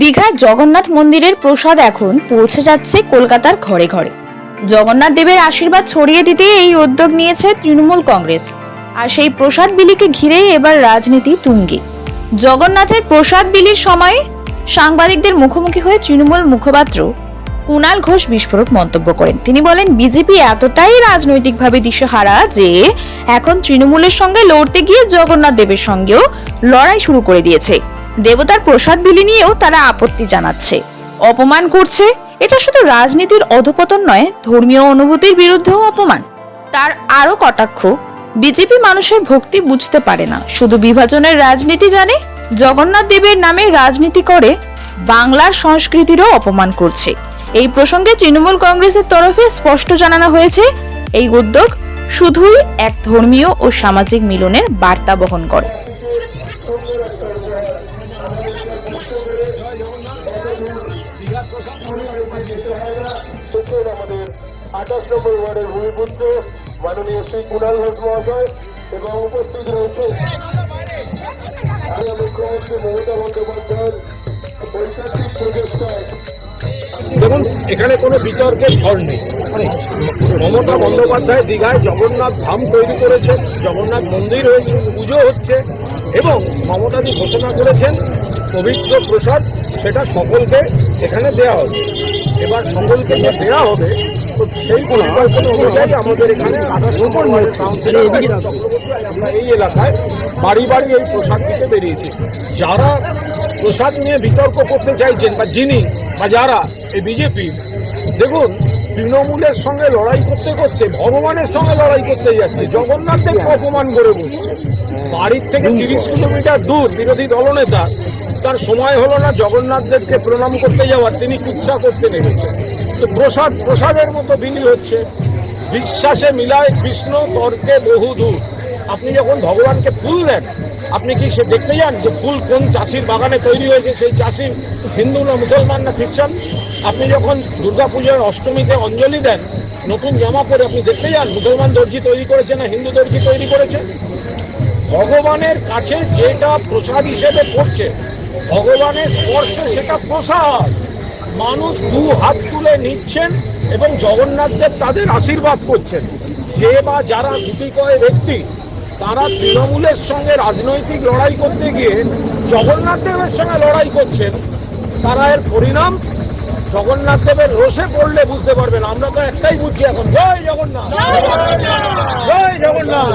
দীঘার জগন্নাথ মন্দিরের প্রসাদ এখন পৌঁছে যাচ্ছে কলকাতার ঘরে ঘরে। জগন্নাথ দেবের আশীর্বাদ ছড়িয়ে দিতে এই উদ্যোগ নিয়েছে তৃণমূল কংগ্রেস। আর সেই প্রসাদ বিলিকে ঘিরেই এবার রাজনীতি তুঙ্গে। জগন্নাথের প্রসাদ বিলির সময় সাংবাদিকদের মুখোমুখি হয়ে তৃণমূল মুখপাত্র কুণাল ঘোষ বিস্ফোরক মন্তব্য করেন। তিনি বলেন, বিজেপি এতটাই রাজনৈতিকভাবে দিশেহারা যে এখন তৃণমূলের সঙ্গে লড়তে গিয়ে জগন্নাথ দেবের সঙ্গেও লড়াই শুরু করে দিয়েছে। দেবতার প্রসাদ বিলি নিয়েও তারা আপত্তি জানাচ্ছে। অপমান করছে, এটা শুধু রাজনীতির অধপতন নয়, ধর্মীয় অনুভূতির বিরুদ্ধেও অপমান। তার আরও কটাক্ষ, বিজেপি মানুষের ভক্তি বুঝতে পারে না। শুধু বিভাজনের রাজনীতি জানে, জগন্নাথ দেবের নামে রাজনীতি করে, বাংলার সংস্কৃতিরও অপমান করছে। এই প্রসঙ্গে তৃণমূল কংগ্রেসের তরফে স্পষ্ট জানানো হয়েছে, এই উদ্যোগ শুধুই এক ধর্মীয় ও সামাজিক মিলনের বার্তা বহন করে। আমাদের আঠাশ নম্বর ওয়ার্ডের ভূমিপুত্র মাননীয় শ্রী কুণাল ঘোষ মহাশয় এবং উপস্থিত রয়েছে মুখ্যমন্ত্রী মমতা বন্দ্যোপাধ্যায়ের দেখুন, এখানে কোনো বিতর্কের ঝড় নেই। মানে মমতা বন্দ্যোপাধ্যায় দীঘায় জগন্নাথ ধাম তৈরি করেছেন জগন্নাথ মন্দির হয়েছে পুজো হচ্ছে, এবং মমতাজি ঘোষণা করেছেন, পবিত্র প্রসাদ সেটা সকলকে এখানে দেওয়া হবে। এবার সকলকে যে দেওয়া হবে তো সেই পরিকল্পনা অনুযায়ী আমাদের এখানে আমরা এই এলাকায় বাড়ি বাড়ি এই প্রসাদ দিতে বেরিয়েছি। যারা প্রসাদ নিয়ে বিতর্ক করতে চাইছেন বা যিনি বা যারা এই বিজেপি দেখুন তৃণমূলের সঙ্গে লড়াই করতে করতে ভগবানের সঙ্গে লড়াই করতে যাচ্ছে জগন্নাথ দেব অপমান করে বসছে। বাড়ির থেকে তিরিশ কিলোমিটার দূর বিরোধী দলনেতা তার সময় হলো না জগন্নাথ দেবকে প্রণাম করতে যাওয়ার, তিনি কুৎসা করতে নেমেছেন। তো প্রসাদ, প্রসাদের মতো বিলি হচ্ছে। বিশ্বাসে মিলায় কৃষ্ণ, তর্কে বহু দূর। আপনি যখন ভগবানকে ফুল দেন, আপনি কি সে দেখতে যান যে ফুল কোন চাষির বাগানে তৈরি হয়েছে, সেই চাষি হিন্দু না মুসলমান না খ্রিস্টান? আপনি যখন দুর্গাপূজার অষ্টমীতে অঞ্জলি দেন, নতুন জামা পরে আপনি দেখতে যান, মুসলমান দর্জি তৈরি করেছে না হিন্দু দর্জি তৈরি করেছে? ভগবানের কাছে যেটা প্রসাদ হিসেবে পড়ছে ভগবানের স্পর্শে সেটা প্রসাদ। মানুষ দু হাত তুলে নিচ্ছেন এবং জগন্নাথ দেব তাদের আশীর্বাদ করছেন। যে বা যারা গুটি কয় ব্যক্তি তারা তৃণমূলের সঙ্গে রাজনৈতিক লড়াই করতে গিয়ে জগন্নাথ দেবের সঙ্গে লড়াই করছেন তারা এর পরিণাম জগন্নাথ দেবের রোষে পড়লে বুঝতে পারবেন। আমরা তো একটাই বুঝছি এখন। জয় জগন্নাথ! জয় জগন্নাথ!